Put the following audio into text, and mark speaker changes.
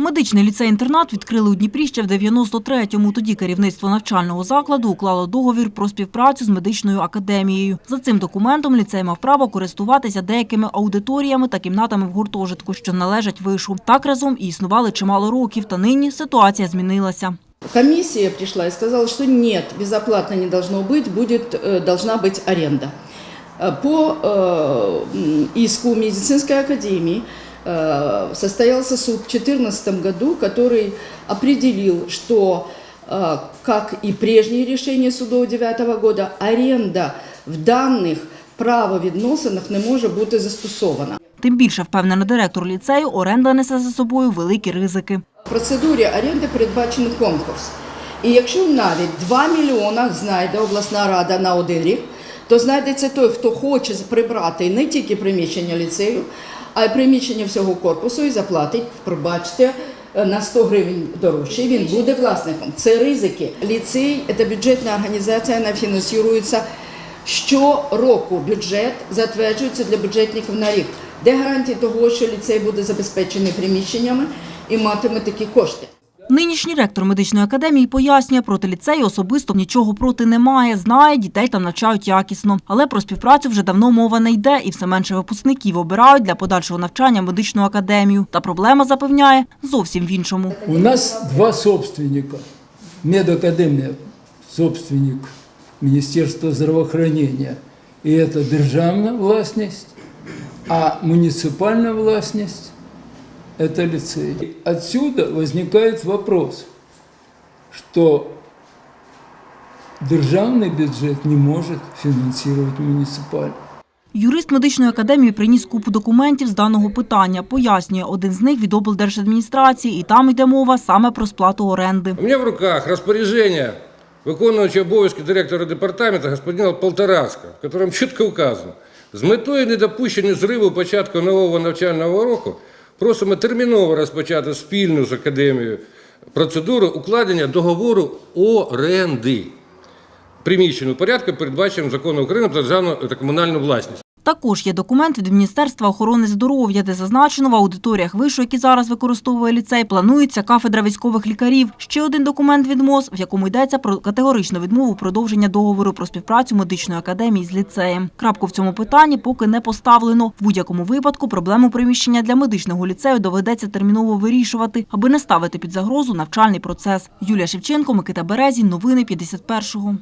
Speaker 1: Медичний ліцей-інтернат відкрили у Дніпрі ще в 93-му. Тоді керівництво навчального закладу уклало договір про співпрацю з медичною академією. За цим документом ліцей мав право користуватися деякими аудиторіями та кімнатами в гуртожитку, що належать вишу. Так разом і існували чимало років, та нині ситуація змінилася.
Speaker 2: Комиссия пришла и сказала, что нет, безоплатно не должно быть, будет, э, должна быть аренда. Э, По э, м, иску медицинской академии э, состоялся суд в 2014 году, который определил, что, э, как и прежние решения судов 2009 года, аренда в даних правовідносинах не може бути застосована.
Speaker 1: Тим більше, впевнена директор ліцею, оренда несе за собою великі ризики.
Speaker 2: В процедурі оренди передбачений конкурс. І якщо навіть 2 мільйона знайде обласна рада на один рік, то знайдеться той, хто хоче прибрати не тільки приміщення ліцею, а приміщення всього корпусу і заплатить, пробачте, на 100 гривень дорожче, він буде власником. Це ризики. Ліцей – це бюджетна організація, вона фінансується щороку. Бюджет затверджується для бюджетників на рік. Де гарантії того, що ліцей буде забезпечений приміщеннями і матиме такі кошти?
Speaker 1: Нинішній ректор медичної академії пояснює, проти ліцею особисто нічого проти немає. Знає, дітей там навчають якісно. Але про співпрацю вже давно мова не йде, і все менше випускників обирають для подальшого навчання медичну академію. Та проблема запевняє зовсім в іншому.
Speaker 3: У нас два собственника. Медакадемия – собственник Министерства здравоохранения. И это державная властность, а муниципальная властность – это лицей. Отсюда возникает вопрос, что державный бюджет не может финансировать муниципальный.
Speaker 1: Юрист медичної академії приніс купу документів з даного питання. Пояснює, один з них від облдержадміністрації, і там йде мова саме про сплату оренди.
Speaker 4: У меня в руках розпорядження виконуючого обов'язки директора департаменту господина Полтораска, в котором чітко указано, з метою недопущення зриву початку нового навчального року просимо терміново розпочати спільну з академією процедуру укладення договору оренди приміщень у порядку, передбаченим законом України про державну та комунальну власність.
Speaker 1: Також є документ від Міністерства охорони здоров'я, де зазначено в аудиторіях вишу, які зараз використовує ліцей, планується кафедра військових лікарів. Ще один документ від МОЗ, в якому йдеться про категоричну відмову продовження договору про співпрацю медичної академії з ліцеєм. Крапку в цьому питанні поки не поставлено. В будь-якому випадку проблему приміщення для медичного ліцею доведеться терміново вирішувати, аби не ставити під загрозу навчальний процес. Юлія Шевченко, Микита Березін. Новини 51-го.